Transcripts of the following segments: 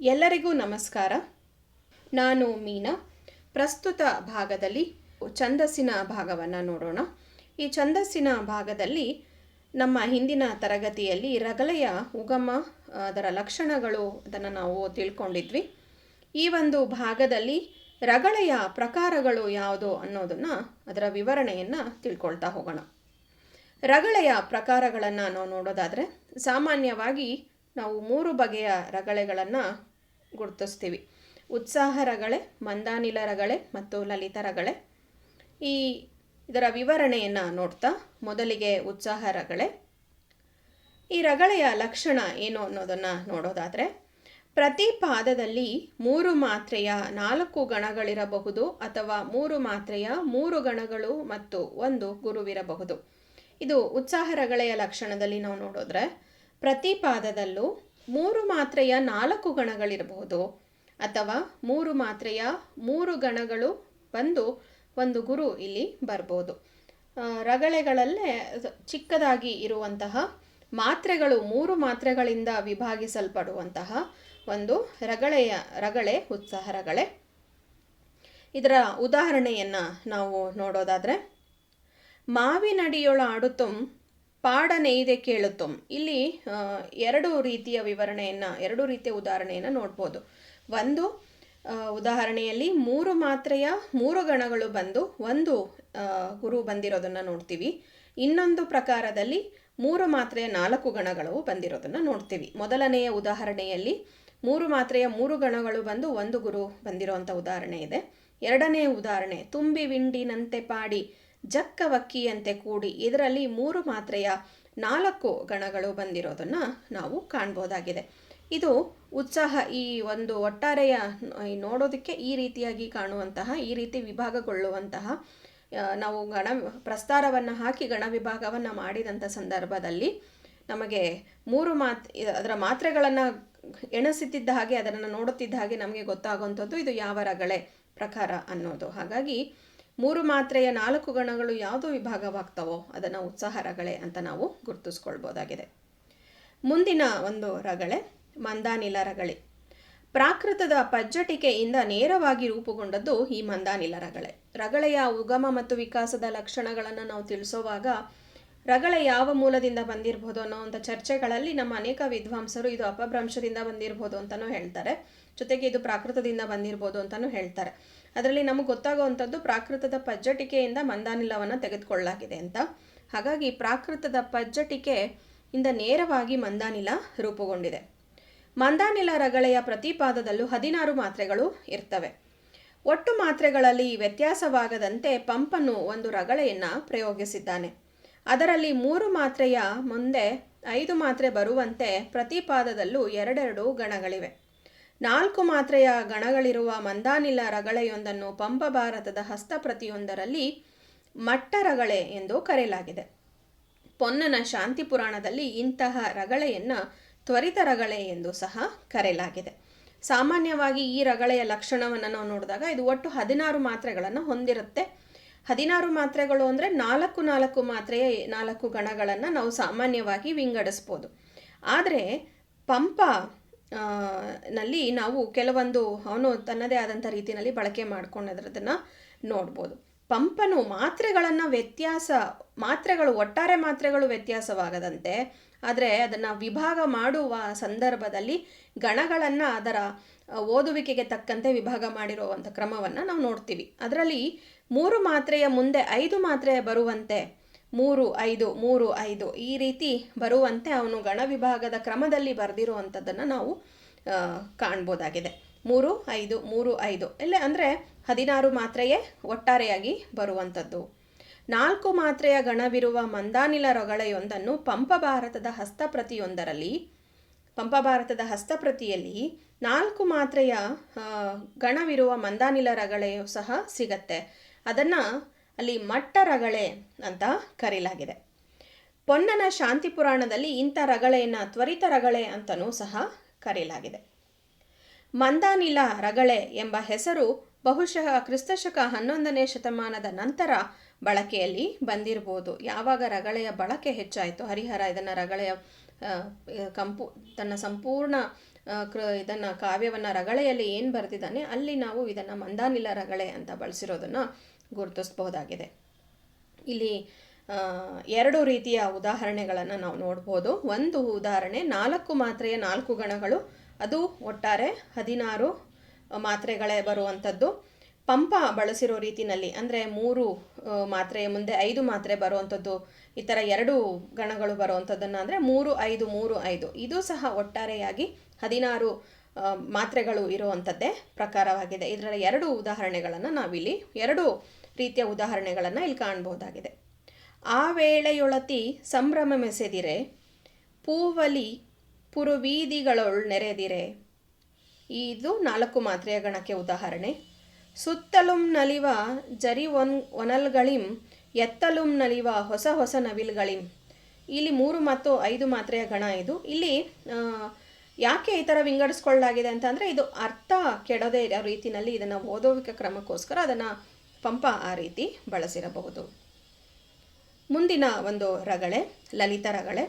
ಎಲ್ಲರಿಗೂ ನಮಸ್ಕಾರ. ನಾನು ಮೀನಾ. ಪ್ರಸ್ತುತ ಭಾಗದಲ್ಲಿ ಛಂದಸ್ಸಿನ ಭಾಗವನ್ನು ನೋಡೋಣ. ಈ ಛಂದಸ್ಸಿನ ಭಾಗದಲ್ಲಿ ನಮ್ಮ ಹಿಂದಿನ ತರಗತಿಯಲ್ಲಿ ರಗಳೆಯ ಉಗಮ, ಅದರ ಲಕ್ಷಣಗಳು ಅದನ್ನು ನಾವು ತಿಳ್ಕೊಂಡಿದ್ವಿ. ಈ ಒಂದು ಭಾಗದಲ್ಲಿ ರಗಳೆಯ ಪ್ರಕಾರಗಳು ಯಾವುದು ಅನ್ನೋದನ್ನು ಅದರ ವಿವರಣೆಯನ್ನು ತಿಳ್ಕೊಳ್ತಾ ಹೋಗೋಣ. ರಗಳೆಯ ಪ್ರಕಾರಗಳನ್ನು ನಾವು ನೋಡೋದಾದರೆ, ಸಾಮಾನ್ಯವಾಗಿ ನಾವು ಮೂರು ಬಗೆಯ ರಗಳೆಗಳನ್ನು ಗುರುತಿಸ್ತೀವಿ. ಉತ್ಸಾಹ ರಗಳೆ, ಮಂದಾನಿಲ ರಗಳೆ ಮತ್ತು ಲಲಿತ ರಗಳೆ. ಈ ಇದರ ವಿವರಣೆಯನ್ನು ನೋಡ್ತಾ ಮೊದಲಿಗೆ ಉತ್ಸಾಹ ರಗಳೆ. ಈ ರಗಳೆಯ ಲಕ್ಷಣ ಏನು ಅನ್ನೋದನ್ನು ನೋಡೋದಾದರೆ, ಪ್ರತಿ ಪಾದದಲ್ಲಿ ಮೂರು ಮಾತ್ರೆಯ ನಾಲ್ಕು ಗಣಗಳಿರಬಹುದು ಅಥವಾ ಮೂರು ಮಾತ್ರೆಯ ಮೂರು ಗಣಗಳು ಮತ್ತು ಒಂದು ಗುರುವಿರಬಹುದು. ಇದು ಉತ್ಸಾಹ ರಗಳೆಯ ಲಕ್ಷಣದಲ್ಲಿ ನಾವು ನೋಡಿದ್ರೆ ಪ್ರತಿ ಪಾದದಲ್ಲೂ ಮೂರು ಮಾತ್ರೆಯ ನಾಲ್ಕು ಗಣಗಳಿರಬಹುದು. ಅಥವಾ ಮೂರು ಮಾತ್ರೆಯ ಮೂರು ಗಣಗಳು ಬಂದು ಒಂದು ಗುರು ಇಲ್ಲಿ ಬರ್ಬೋದು. ರಗಳೆಗಳಲ್ಲೇ ಚಿಕ್ಕದಾಗಿ ಇರುವಂತಹ ಮಾತ್ರೆಗಳು ಮೂರು ಮಾತ್ರೆಗಳಿಂದ ವಿಭಾಗಿಸಲ್ಪಡುವಂತಹ ಒಂದು ರಗಳೆಯ ರಗಳೆ ಉತ್ಸಾಹ ರಗಳೆ ಇದರ ಉದಾಹರಣೆಯನ್ನು ನಾವು ನೋಡೋದಾದರೆ ಮಾವಿನಡಿಯೊಳ ಆಡುತ್ತುಂ ಪಾಡ ನೇಯ್ದೆ ಇಲ್ಲಿ ಎರಡು ರೀತಿಯ ವಿವರಣೆಯನ್ನು, ಎರಡು ರೀತಿಯ ಉದಾಹರಣೆಯನ್ನು ನೋಡ್ಬೋದು. ಒಂದು ಉದಾಹರಣೆಯಲ್ಲಿ ಮೂರು ಮಾತ್ರೆಯ ಮೂರು ಗಣಗಳು ಬಂದು ಒಂದು ಗುರು ಬಂದಿರೋದನ್ನು ನೋಡ್ತೀವಿ. ಇನ್ನೊಂದು ಪ್ರಕಾರದಲ್ಲಿ ಮೂರು ಮಾತ್ರೆಯ ನಾಲ್ಕು ಗಣಗಳು ಬಂದಿರೋದನ್ನು ನೋಡ್ತೀವಿ. ಮೊದಲನೆಯ ಉದಾಹರಣೆಯಲ್ಲಿ ಮೂರು ಮಾತ್ರೆಯ ಮೂರು ಗಣಗಳು ಬಂದು ಒಂದು ಗುರು ಬಂದಿರುವಂಥ ಉದಾಹರಣೆ ಇದೆ. ಎರಡನೇ ಉದಾಹರಣೆ, ತುಂಬಿ ವಿಂಡಿನಂತೆ ಪಾಡಿ ಜಕ್ಕ ವಕ್ಕಿಯಂತೆ ಕೂಡಿ ಇದರಲ್ಲಿ ಮೂರು ಮಾತ್ರೆಯ ನಾಲ್ಕು ಗಣಗಳು ಬಂದಿರೋದನ್ನು ನಾವು ಕಾಣ್ಬೋದಾಗಿದೆ. ಇದು ಉತ್ಸಾಹ ಈ ಒಂದು ಒಟ್ಟಾರೆಯ ನೋಡೋದಕ್ಕೆ ಈ ರೀತಿಯಾಗಿ ಕಾಣುವಂತಹ, ಈ ರೀತಿ ವಿಭಾಗಗೊಳ್ಳುವಂತಹ ನಾವು ಗಣ ಪ್ರಸ್ತಾರವನ್ನು ಹಾಕಿ ಗಣ ವಿಭಾಗವನ್ನು ಮಾಡಿದಂಥ ಸಂದರ್ಭದಲ್ಲಿ ನಮಗೆ ಮೂರು ಮಾತ್, ಅದರ ಮಾತ್ರೆಗಳನ್ನು ಎಣಿಸುತ್ತಿದ್ದ ಹಾಗೆ ಅದನ್ನು ನೋಡುತ್ತಿದ್ದ ಹಾಗೆ ನಮಗೆ ಗೊತ್ತಾಗುವಂಥದ್ದು ಇದು ಯಾವ ರಗಳೆ ಪ್ರಕಾರ ಅನ್ನೋದು. ಹಾಗಾಗಿ ಮೂರು ಮಾತ್ರೆಯ ನಾಲ್ಕು ಗಣಗಳು ಯಾವುದು ವಿಭಾಗವಾಗ್ತವೋ ಅದನ್ನು ಉತ್ಸಾಹ ರಗಳೆ ಅಂತ ನಾವು ಗುರುತಿಸ್ಕೊಳ್ಬೋದಾಗಿದೆ. ಮುಂದಿನ ಒಂದು ರಗಳೆ ಮಂದಾನಿಲ ರಗಳೆ. ಪ್ರಾಕೃತದ ಪಜ್ಜಟಿಕೆಯಿಂದ ನೇರವಾಗಿ ರೂಪುಗೊಂಡದ್ದು ಈ ಮಂದಾನಿಲ ರಗಳೆ. ರಗಳೆಯ ಉಗಮ ಮತ್ತು ವಿಕಾಸದ ಲಕ್ಷಣಗಳನ್ನು ನಾವು ತಿಳಿಸೋವಾಗ ರಗಳೆ ಯಾವ ಮೂಲದಿಂದ ಬಂದಿರ್ಬೋದು ಅನ್ನೋವಂಥ ಚರ್ಚೆಗಳಲ್ಲಿ ನಮ್ಮ ಅನೇಕ ವಿದ್ವಾಂಸರು ಇದು ಅಪಭ್ರಂಶದಿಂದ ಬಂದಿರಬಹುದು ಅಂತಲೂ ಹೇಳ್ತಾರೆ. ಜೊತೆಗೆ ಇದು ಪ್ರಾಕೃತದಿಂದ ಬಂದಿರಬಹುದು ಅಂತಲೂ ಹೇಳ್ತಾರೆ. ಅದರಲ್ಲಿ ನಮಗೆ ಗೊತ್ತಾಗುವಂಥದ್ದು ಪ್ರಾಕೃತದ ಪಜ್ಜಟಿಕೆಯಿಂದ ಮಂದಾನಿಲವನ್ನು ತೆಗೆದುಕೊಳ್ಳಲಾಗಿದೆ ಅಂತ. ಹಾಗಾಗಿ ಪ್ರಾಕೃತದ ಪಜ್ಜಟಿಕೆ ಇಂದ ನೇರವಾಗಿ ಮಂದಾನಿಲ ರೂಪುಗೊಂಡಿದೆ. ಮಂದಾನಿಲ ರಗಳೆಯ ಪ್ರತಿಪಾದದಲ್ಲೂ ಹದಿನಾರು ಮಾತ್ರೆಗಳು ಇರ್ತವೆ. ಒಟ್ಟು ಮಾತ್ರೆಗಳಲ್ಲಿ ವ್ಯತ್ಯಾಸವಾಗದಂತೆ ಪಂಪನು ಒಂದು ರಗಳೆಯನ್ನು ಪ್ರಯೋಗಿಸಿದ್ದಾನೆ. ಅದರಲ್ಲಿ ಮೂರು ಮಾತ್ರೆಯ ಮುಂದೆ ಐದು ಮಾತ್ರೆ ಬರುವಂತೆ ಪ್ರತಿಪಾದದಲ್ಲೂ ಎರಡೆರಡು ಗಣಗಳಿವೆ. ನಾಲ್ಕು ಮಾತ್ರೆಯ ಗಣಗಳಿರುವ ಮಂದಾನಿಲ ರಗಳೆಯೊಂದನ್ನು ಪಂಪ ಭಾರತದ ಹಸ್ತಪ್ರತಿಯೊಂದರಲ್ಲಿ ಮಟ್ಟರಗಳೆ ಎಂದು ಕರೆಯಲಾಗಿದೆ. ಪೊನ್ನನ ಶಾಂತಿ ಪುರಾಣದಲ್ಲಿ ಇಂತಹ ರಗಳೆಯನ್ನು ತ್ವರಿತ ರಗಳೆ ಎಂದು ಸಹ ಕರೆಯಲಾಗಿದೆ. ಸಾಮಾನ್ಯವಾಗಿ ಈ ರಗಳೆಯ ಲಕ್ಷಣವನ್ನು ನಾವು ನೋಡಿದಾಗ ಇದು ಒಟ್ಟು ಹದಿನಾರು ಮಾತ್ರೆಗಳನ್ನು ಹೊಂದಿರುತ್ತೆ. ಹದಿನಾರು ಮಾತ್ರೆಗಳು ಅಂದರೆ ನಾಲ್ಕು ನಾಲ್ಕು ಮಾತ್ರೆಯ ನಾಲ್ಕು ಗಣಗಳನ್ನು ನಾವು ಸಾಮಾನ್ಯವಾಗಿ ವಿಂಗಡಿಸ್ಬೋದು. ಆದರೆ ಪಂಪ ನಲ್ಲಿ ನಾವು ಕೆಲವೊಂದು ಅವನು ತನ್ನದೇ ಆದಂಥ ರೀತಿಯಲ್ಲಿ ಬಳಕೆ ಮಾಡ್ಕೊಂಡಿರೋದನ್ನು ನೋಡ್ಬೋದು. ಪಂಪನು ಮಾತ್ರೆಗಳನ್ನು ವ್ಯತ್ಯಾಸ, ಮಾತ್ರೆಗಳು ಒಟ್ಟಾರೆ ಮಾತ್ರೆಗಳು ವ್ಯತ್ಯಾಸವಾಗದಂತೆ, ಆದರೆ ಅದನ್ನು ವಿಭಾಗ ಮಾಡುವ ಸಂದರ್ಭದಲ್ಲಿ ಗಣಗಳನ್ನು ಅದರ ಓದುವಿಕೆಗೆ ತಕ್ಕಂತೆ ವಿಭಾಗ ಮಾಡಿರುವಂಥ ಕ್ರಮವನ್ನು ನಾವು ನೋಡ್ತೀವಿ. ಅದರಲ್ಲಿ ಮೂರು ಮಾತ್ರೆಯ ಮುಂದೆ ಐದು ಮಾತ್ರೆ ಬರುವಂತೆ, ಮೂರು, ಐದು ಮೂರು, ಐದು ಈ ರೀತಿ ಬರುವಂತೆ ಅವನು ಗಣ ವಿಭಾಗದ ಕ್ರಮದಲ್ಲಿ ಬರೆದಿರುವಂಥದ್ದನ್ನು ನಾವು ಕಾಣ್ಬೋದಾಗಿದೆ. ಮೂರು, ಐದು ಮೂರು, ಐದು ಇಲ್ಲ ಅಂದರೆ ಹದಿನಾರು ಮಾತ್ರೆಯೇ ಒಟ್ಟಾರೆಯಾಗಿ ಬರುವಂಥದ್ದು ನಾಲ್ಕು ಮಾತ್ರೆಯ ಗಣವಿರುವ ಮಂದಾನಿಲ ರೊಗಳೆಯೊಂದನ್ನು ಪಂಪ ಭಾರತದ ಹಸ್ತಪ್ರತಿಯೊಂದರಲ್ಲಿ ಪಂಪ ಭಾರತದ ಹಸ್ತಪ್ರತಿಯಲ್ಲಿ ನಾಲ್ಕು ಮಾತ್ರೆಯ ಗಣವಿರುವ ಮಂದಾನಿಲ ರಗಳೆಯು ಸಹ ಸಿಗತ್ತೆ. ಅದನ್ನು ಅಲ್ಲಿ ಮಟ್ಟ ರಗಳೆ ಅಂತ ಕರೆಯಲಾಗಿದೆ ಪೊನ್ನನ ಶಾಂತಿ ಪುರಾಣದಲ್ಲಿ ಇಂಥ ರಗಳೆಯನ್ನು, ತ್ವರಿತ ರಗಳೆ ಅಂತಲೂ ಸಹ ಕರೆಯಲಾಗಿದೆ ಮಂದಾನಿಲ ರಗಳೆ ಎಂಬ ಹೆಸರು ಬಹುಶಃ ಕ್ರಿಸ್ತಶಕ ಹನ್ನೊಂದನೇ ಶತಮಾನದ ನಂತರ ಬಳಕೆಯಲ್ಲಿ ಬಂದಿರಬಹುದು ಯಾವಾಗ ರಗಳೆಯ ಬಳಕೆ ಹೆಚ್ಚಾಯಿತು, ಹರಿಹರ ಇದನ್ನು ರಗಳೆಯ ಕಂಪು, ತನ್ನ ಸಂಪೂರ್ಣ ಕೃ, ಇದನ್ನು ಕಾವ್ಯವನ್ನು ರಗಳೆಯಲ್ಲಿ ಏನು ಬರೆದಿದ್ದಾನೆ, ಅಲ್ಲಿ ನಾವು ಇದನ್ನು ಮಂದಾನಿಲ ರಗಳೆ ಅಂತ ಬಳಸಿರೋದನ್ನು ಗುರುತಿಸ್ಬಹುದಾಗಿದೆ. ಇಲ್ಲಿ ಎರಡು ರೀತಿಯ ಉದಾಹರಣೆಗಳನ್ನು ನಾವು ನೋಡ್ಬೋದು. ಒಂದು ಉದಾಹರಣೆ, ನಾಲ್ಕು ಮಾತ್ರೆಯ ನಾಲ್ಕು ಗಣಗಳು, ಅದು ಒಟ್ಟಾರೆ ಹದಿನಾರು ಮಾತ್ರೆಗಳೇ ಬರುವಂಥದ್ದು. ಪಂಪ ಬಳಸಿರೋ ರೀತಿನಲ್ಲಿ, ಅಂದರೆ ಮೂರು ಮಾತ್ರೆಯ ಮುಂದೆ ಐದು ಮಾತ್ರೆ ಬರುವಂಥದ್ದು, ಈ ಥರ ಎರಡು ಗಣಗಳು ಬರುವಂಥದ್ದನ್ನು ಅಂದರೆ ಮೂರು ಐದು ಮೂರು ಐದು. ಇದು ಸಹ ಒಟ್ಟಾರೆಯಾಗಿ ಹದಿನಾರು ಮಾತ್ರೆಗಳು ಇರುವಂಥದ್ದೇ ಪ್ರಕಾರವಾಗಿದೆ. ಇದರ ಎರಡು ಉದಾಹರಣೆಗಳನ್ನು ನಾವಿಲ್ಲಿ, ಎರಡು ರೀತಿಯ ಉದಾಹರಣೆಗಳನ್ನು ಇಲ್ಲಿ ಕಾಣಬಹುದಾಗಿದೆ. ಆ ವೇಳೆಯೊಳತಿ ಸಂಭ್ರಮಮೆಸೆದಿರೆ ಪೂವಲಿ ಪುರುವೀದಿಗಳೊಳ್ ನೆರೆದಿರೆ. ಇದು ನಾಲ್ಕು ಮಾತ್ರೆಯ ಗಣಕ್ಕೆ ಉದಾಹರಣೆ. ಸುತ್ತಲುಂ ನಲಿವ ಜರಿ ಒನ್, ಒನಲ್ಗಳಿಂ, ಎತ್ತಲುಂ ನಲಿವ ಹೊಸ ಹೊಸ ನವಿಲ್ಗಳಿಂ. ಇಲ್ಲಿ ಮೂರು ಮತ್ತು ಐದು ಮಾತ್ರೆಯ ಗಣ ಇದು. ಇಲ್ಲಿ ಯಾಕೆ ಈ ಥರ ವಿಂಗಡಿಸ್ಕೊಳ್ಳಲಾಗಿದೆ ಅಂತಂದರೆ ಇದು ಅರ್ಥ ಕೆಡದೇ ಇರೋ ರೀತಿಯಲ್ಲಿ ಇದನ್ನು ಓದೋವಿಕ ಕ್ರಮಕ್ಕೋಸ್ಕರ ಅದನ್ನು ಪಂಪ ಆ ರೀತಿ ಬಳಸಿರಬಹುದು. ಮುಂದಿನ ಒಂದು ರಗಳೆ, ಲಲಿತ ರಗಳೆ.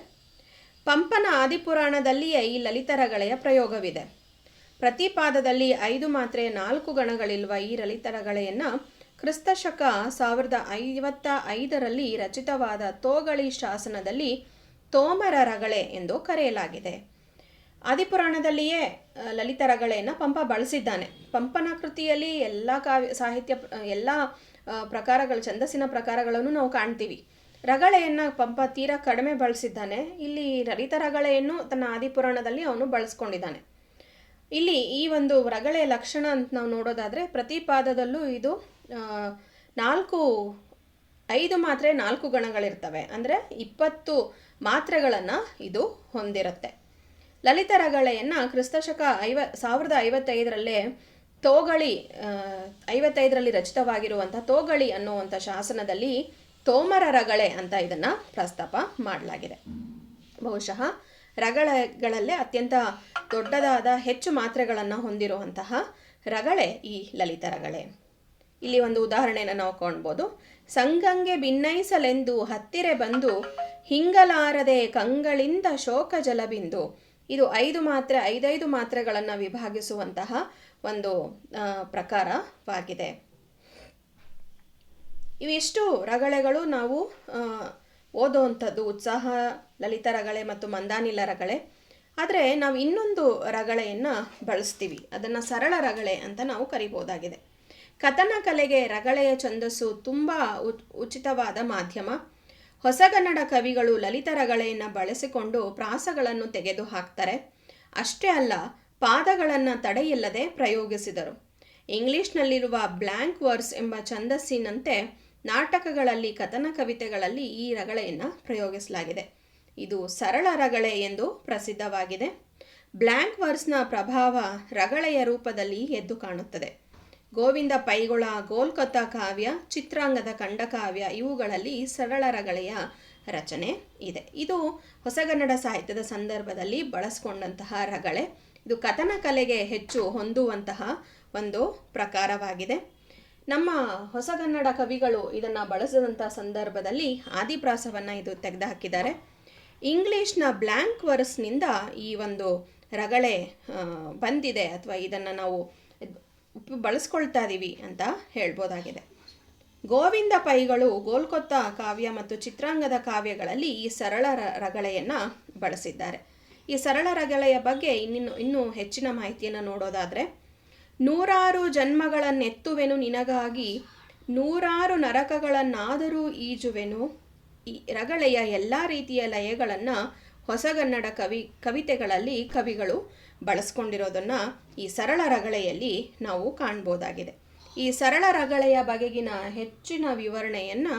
ಪಂಪನ ಆದಿಪುರಾಣದಲ್ಲಿಯೇ ಈ ಲಲಿತ ರಗಳೆಯ ಪ್ರಯೋಗವಿದೆ. ಪ್ರತಿ ಪಾದದಲ್ಲಿ ಐದು ಮಾತ್ರೆ ನಾಲ್ಕು ಗಣಗಳಿರುವ ಈ ಲಲಿತ ರಗಳೆಯನ್ನು ಕ್ರಿಸ್ತಶಕ ಸಾವಿರದ ಐವತ್ತ ಐದರಲ್ಲಿ ರಚಿತವಾದ ತೋಗಳಿ ಶಾಸನದಲ್ಲಿ ತೋಮರ ರಗಳೆ ಎಂದು ಕರೆಯಲಾಗಿದೆ. ಆದಿಪುರಾಣದಲ್ಲಿಯೇ ಲಲಿತ ರಗಳೆಯನ್ನು ಪಂಪ ಬಳಸಿದ್ದಾನೆ. ಪಂಪನ ಕೃತಿಯಲ್ಲಿ ಎಲ್ಲ ಕಾವ್ಯ, ಸಾಹಿತ್ಯ, ಎಲ್ಲ ಪ್ರಕಾರಗಳು, ಛಂದಸ್ಸಿನ ಪ್ರಕಾರಗಳನ್ನು ನಾವು ಕಾಣ್ತೀವಿ. ರಗಳೆಯನ್ನು ಪಂಪ ತೀರಾ ಕಡಿಮೆ ಬಳಸಿದ್ದಾನೆ. ಇಲ್ಲಿ ಲಲಿತ ರಗಳೆಯನ್ನು ತನ್ನ ಆದಿಪುರಾಣದಲ್ಲಿ ಅವನು ಬಳಸ್ಕೊಂಡಿದ್ದಾನೆ. ಇಲ್ಲಿ ಈ ಒಂದು ರಗಳೆಯ ಲಕ್ಷಣ ಅಂತ ನಾವು ನೋಡೋದಾದರೆ, ಪ್ರತಿ ಪಾದದಲ್ಲೂ ಇದು ನಾಲ್ಕು, ಐದು ಮಾತ್ರೆ ನಾಲ್ಕು ಗಣಗಳಿರ್ತವೆ. ಅಂದರೆ ಇಪ್ಪತ್ತು ಮಾತ್ರೆಗಳನ್ನು ಇದು ಹೊಂದಿರುತ್ತೆ. ಲಲಿತ ರಗಳೆಯನ್ನು ಕ್ರಿಸ್ತಶಕ ಐವ, ಸಾವಿರದ ಐವತ್ತೈದರಲ್ಲೇ ತೋಗಳಿ ಐವತ್ತೈದರಲ್ಲಿ ರಚಿತವಾಗಿರುವಂಥ ತೋಗಳಿ ಅನ್ನುವಂಥ ಶಾಸನದಲ್ಲಿ ತೋಮರ ರಗಳೆ ಅಂತ ಇದನ್ನು ಪ್ರಸ್ತಾಪ ಮಾಡಲಾಗಿದೆ. ಬಹುಶಃ ರಗಳೆಗಳಲ್ಲೇ ಅತ್ಯಂತ ದೊಡ್ಡದಾದ ಹೆಚ್ಚು ಮಾತ್ರೆಗಳನ್ನು ಹೊಂದಿರುವಂತಹ ರಗಳೆ ಈ ಲಲಿತ ರಗಳೆ. ಇಲ್ಲಿ ಒಂದು ಉದಾಹರಣೆಯನ್ನು ನಾವು ಕಾಣ್ಬೋದು. ಸಂಗಂಗೆ ಭಿನ್ನೈಸಲೆಂದು ಹತ್ತಿರೆ ಬಂದು ಹಿಂಗಲಾರದೆ ಕಂಗಳಿಂದ ಶೋಕ ಜಲಬಿಂದು ಇದು ಐದು ಮಾತ್ರೆ, ಐದೈದು ಮಾತ್ರೆಗಳನ್ನು ವಿಭಾಗಿಸುವಂತಹ ಒಂದು ಪ್ರಕಾರವಾಗಿದೆ. ಇವೆಷ್ಟು ರಗಳೆಗಳು ನಾವು ಓದುವಂಥದ್ದು, ಉತ್ಸಾಹ, ಲಲಿತ ರಗಳೆ ಮತ್ತು ಮಂದಾನಿಲ ರಗಳೆ. ಆದರೆ ನಾವು ಇನ್ನೊಂದು ರಗಳೆಯನ್ನು ಬಳಸ್ತೀವಿ. ಅದನ್ನು ಸರಳ ರಗಳೆ ಅಂತ ನಾವು ಕರಿಬೋದಾಗಿದೆ. ಕಥನ ಕಲೆಗೆ ರಗಳೆಯ ಛಂದಸ್ಸು ತುಂಬ ಉಚಿತವಾದ ಮಾಧ್ಯಮ. ಹೊಸಗನ್ನಡ ಕವಿಗಳು ಲಲಿತ ರಗಳೆಯನ್ನು ಬಳಸಿಕೊಂಡು ಪ್ರಾಸಗಳನ್ನು ತೆಗೆದು ಹಾಕ್ತಾರೆ ಅಷ್ಟೇ ಅಲ್ಲ, ಪಾದಗಳನ್ನು ತಡೆಯಿಲ್ಲದೆ ಪ್ರಯೋಗಿಸಿದರು. ಇಂಗ್ಲಿಷ್ನಲ್ಲಿರುವ ಬ್ಲ್ಯಾಂಕ್ ವರ್ಸ್ ಎಂಬ ಛಂದಸ್ಸಿನಂತೆ ನಾಟಕಗಳಲ್ಲಿ, ಕಥನ ಕವಿತೆಗಳಲ್ಲಿ ಈ ರಗಳೆಯನ್ನು ಪ್ರಯೋಗಿಸಲಾಗಿದೆ. ಇದು ಸರಳ ರಗಳೆ ಎಂದು ಪ್ರಸಿದ್ಧವಾಗಿದೆ. ಬ್ಲ್ಯಾಂಕ್ ವರ್ಸ್ನ ಪ್ರಭಾವ ರಗಳೆಯ ರೂಪದಲ್ಲಿ ಎದ್ದು ಕಾಣುತ್ತದೆ. ಗೋವಿಂದ ಪೈಗೊಳ ಕೋಲ್ಕತ್ತಾ ಕಾವ್ಯ, ಚಿತ್ರಾಂಗದ ಖಂಡಕಾವ್ಯ ಇವುಗಳಲ್ಲಿ ಸರಳ ರಗಳೆಯ ರಚನೆ ಇದೆ. ಇದು ಹೊಸಗನ್ನಡ ಸಾಹಿತ್ಯದ ಸಂದರ್ಭದಲ್ಲಿ ಬಳಸ್ಕೊಂಡಂತಹ ರಗಳೆ. ಇದು ಕಥನ ಕಲೆಗೆ ಹೆಚ್ಚು ಹೊಂದುವಂತಹ ಒಂದು ಪ್ರಕಾರವಾಗಿದೆ. ನಮ್ಮ ಹೊಸಗನ್ನಡ ಕವಿಗಳು ಇದನ್ನು ಬಳಸಿದಂಥ ಸಂದರ್ಭದಲ್ಲಿ ಆದಿಪ್ರಾಸವನ್ನು ಇದು ತೆಗೆದುಹಾಕಿದ್ದಾರೆ. ಇಂಗ್ಲೀಷ್ನ ಬ್ಲ್ಯಾಂಕ್ ವರ್ಸ್ನಿಂದ ಈ ಒಂದು ರಗಳೆ ಬಂದಿದೆ ಅಥವಾ ಇದನ್ನು ನಾವು ಉಪ- ಬಳಸ್ಕೊಳ್ತಾ ಇದ್ದೀವಿ ಅಂತ ಹೇಳ್ಬೋದಾಗಿದೆ. ಗೋವಿಂದ ಪೈಗಳು ಗೋಲ್ಕೊತ್ತ ಕಾವ್ಯ ಮತ್ತು ಚಿತ್ರಾಂಗದ ಕಾವ್ಯಗಳಲ್ಲಿ ಈ ಸರಳ ರಗಳೆಯನ್ನು ಬಳಸಿದ್ದಾರೆ. ಈ ಸರಳ ರಗಳೆಯ ಬಗ್ಗೆ ಇನ್ನಿನ್ನು, ಇನ್ನೂ ಹೆಚ್ಚಿನ ಮಾಹಿತಿಯನ್ನು ನೋಡೋದಾದರೆ, ನೂರಾರು ಜನ್ಮಗಳನ್ನೆತ್ತುವೆನು ನಿನಗಾಗಿ, ನೂರಾರು ನರಕಗಳನ್ನಾದರೂ ಈಜುವೆನು, ಈ ರಗಳೆಯ ಎಲ್ಲ ರೀತಿಯ ಲಯಗಳನ್ನು ಹೊಸಗನ್ನಡ ಕವಿ, ಕವಿತೆಗಳಲ್ಲಿ ಕವಿಗಳು ಬಳಸ್ಕೊಂಡಿರೋದನ್ನು ಈ ಸರಳ ರಗಳೆಯಲ್ಲಿ ನಾವು ಕಾಣ್ಬೋದಾಗಿದೆ. ಈ ಸರಳ ರಗಳೆಯ ಬಗೆಗಿನ ಹೆಚ್ಚಿನ ವಿವರಣೆಯನ್ನು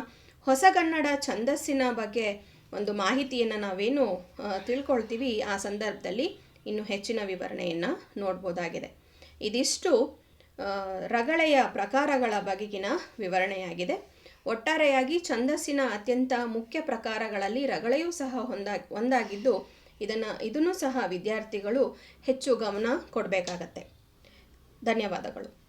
ಹೊಸಗನ್ನಡ ಛಂದಸ್ಸಿನ ಬಗ್ಗೆ ಒಂದು ಮಾಹಿತಿಯನ್ನು ನಾವೇನು ತಿಳ್ಕೊಳ್ತೀವಿ, ಆ ಸಂದರ್ಭದಲ್ಲಿ ಇನ್ನು ಹೆಚ್ಚಿನ ವಿವರಣೆಯನ್ನು ನೋಡ್ಬೋದಾಗಿದೆ. ಇದಿಷ್ಟು ರಗಳೆಯ ಪ್ರಕಾರಗಳ ಬಗೆಗಿನ ವಿವರಣೆಯಾಗಿದೆ. ಒಟ್ಟಾರೆಯಾಗಿ ಛಂದಸ್ಸಿನ ಅತ್ಯಂತ ಮುಖ್ಯ ಪ್ರಕಾರಗಳಲ್ಲಿ ರಗಳೆಯೂ ಸಹ ಹೊಂದಾ, ಒಂದಾಗಿದ್ದು ಇದನ್ನು ಇದನ್ನು ಸಹ ವಿದ್ಯಾರ್ಥಿಗಳು ಹೆಚ್ಚು ಗಮನ ಕೊಡಬೇಕಾಗತ್ತೆ. ಧನ್ಯವಾದಗಳು.